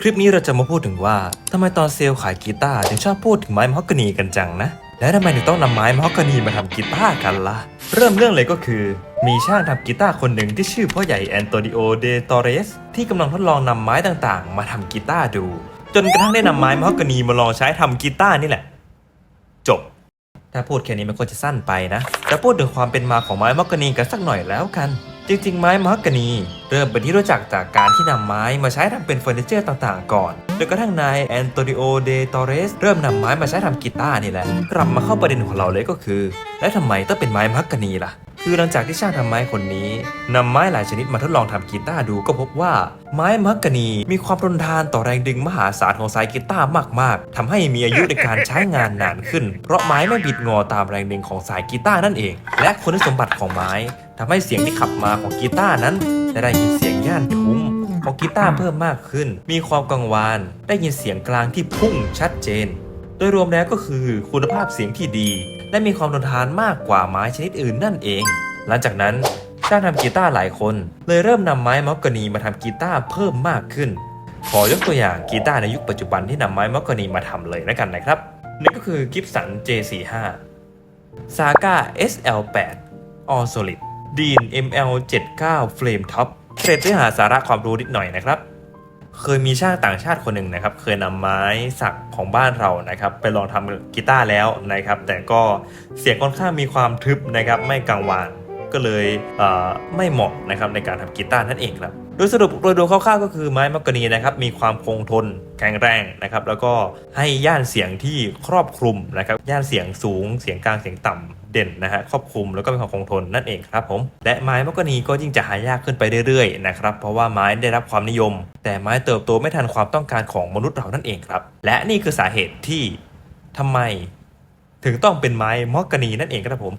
คลิปนี้เราจะมาพูดถึงว่าทำไมตอนเซลล์ขายกีตาร์ถึงชอบพูดถึงไม้มะฮอกกานีกันจังนะ และทำไมถึงต้องนำไม้มะฮอกกานีมาทำกีตาร์กันล่ะ เริ่มเรื่องเลยก็คือ มีช่างทำกีตาร์คนหนึ่งที่ชื่อพ่อใหญ่แอนโตนิโอเดตอเรสที่กำลังทดลองนำไม้ต่างๆ มาทำกีตาร์ดู จนกระทั่งได้นำไม้มะฮอกกานีมาลองใช้ทำกีตาร์นี่แหละ จบ ถ้าพูดแค่นี้มันก็จะสั้นไปนะจะพูดถึงความเป็นมาของไม้มะฮอกกานีกันสักหน่อยแล้วกัน จริงๆ ไม้มะฮอกกานี เริ่มเป็นที่รู้จักจากการที่นำไม้มาใช้ทำเป็นเฟอร์นิเจอร์ต่างๆ ก่อนจนกระทั่งนายแอนโตนิโอ เดตอเรส เริ่มนำไม้มาใช้ทำกีตาร์นี่แหละ กลับมาเข้าประเด็นของเราเลยก็คือ และทำไมต้องเป็นไม้มะฮอกกานีล่ะ คือหลังจากที่ช่างทำไม้คนนี้นำไม้หลายชนิดมาทดลองทำกีตาร์ดูก็พบว่า ไม้มะฮอกกานีมีความทนทานต่อแรงดึงมหาศาลของสายกีตาร์มากๆทำให้มีอายุในการใช้งานนานขึ้น เพราะไม้ไม่บิดงอตามแรงดึงของสายกีตาร์นั่นเอง และคุณสมบัติของไม้ทำให้เสียงที่ขับมาของกีตาร์นั้น จะได้ยินเสียงย่านทุ้มของกีตาร์เพิ่มมากขึ้น มีความกังวาน ได้ยินเสียงกลางที่พุ่งชัดเจน โดยรวมแล้วก็คือคุณภาพเสียงที่ดี และมีความทนทานมากกว่าไม้ชนิดอื่นนั่นเอง หลังจากนั้นช่างทำกีตาร์หลายคน เลยเริ่มนำไม้มอคกานีมาทำกีตาร์เพิ่มมากขึ้น ขอยกตัวอย่างกีตาร์ในยุคปัจจุบันที่นำไม้มอคกานีมาทำเลยแล้วกันนะครับนั่นก็คือกิฟสัน J45 Saga SL8 All Solid Dean ML79 Flame Top เกรดเนื้อหาสาระความรู้นิดหน่อยนะครับ เคยมีช่างต่างชาติคนหนึ่งนะครับ เคยนำไม้สักของบ้านเรานะครับ ไปลองทำกีตาร์แล้วนะครับ แต่ก็เสียงค่อนข้างมีความทึบนะครับ ไม่กังวานก็เลยเไม่เหมาะนะครับในการทำกีตาร์นั่นเองครับโดยสรุปโดยรวมคร่าวๆก็คือไม้มักกะนีนะครับมีความคงทนแข็งแรงนะครับ แล้วก็ให้ย่านเสียงที่ครอบคลุมนะครับ ย่านเสียงสูงเสียงกลางเสียงต่ำเด่นนะฮะครอบคลุมแล้วก็มีความคงทนนั่นเองครับผมและไม้มะกกะนีก็ยิ่งจะหายากขึ้นไปเรื่อยๆนะครับเพราะว่าไม้ได้รับความนิยม แต่ไม้เติบโตไม่ทันความต้องการของมนุษย์เรานั่นเองครับ และนี่คือสาเหตุที่ทำไม ถึงต้องเป็นไม้มอกกนีนั่นเองครับผม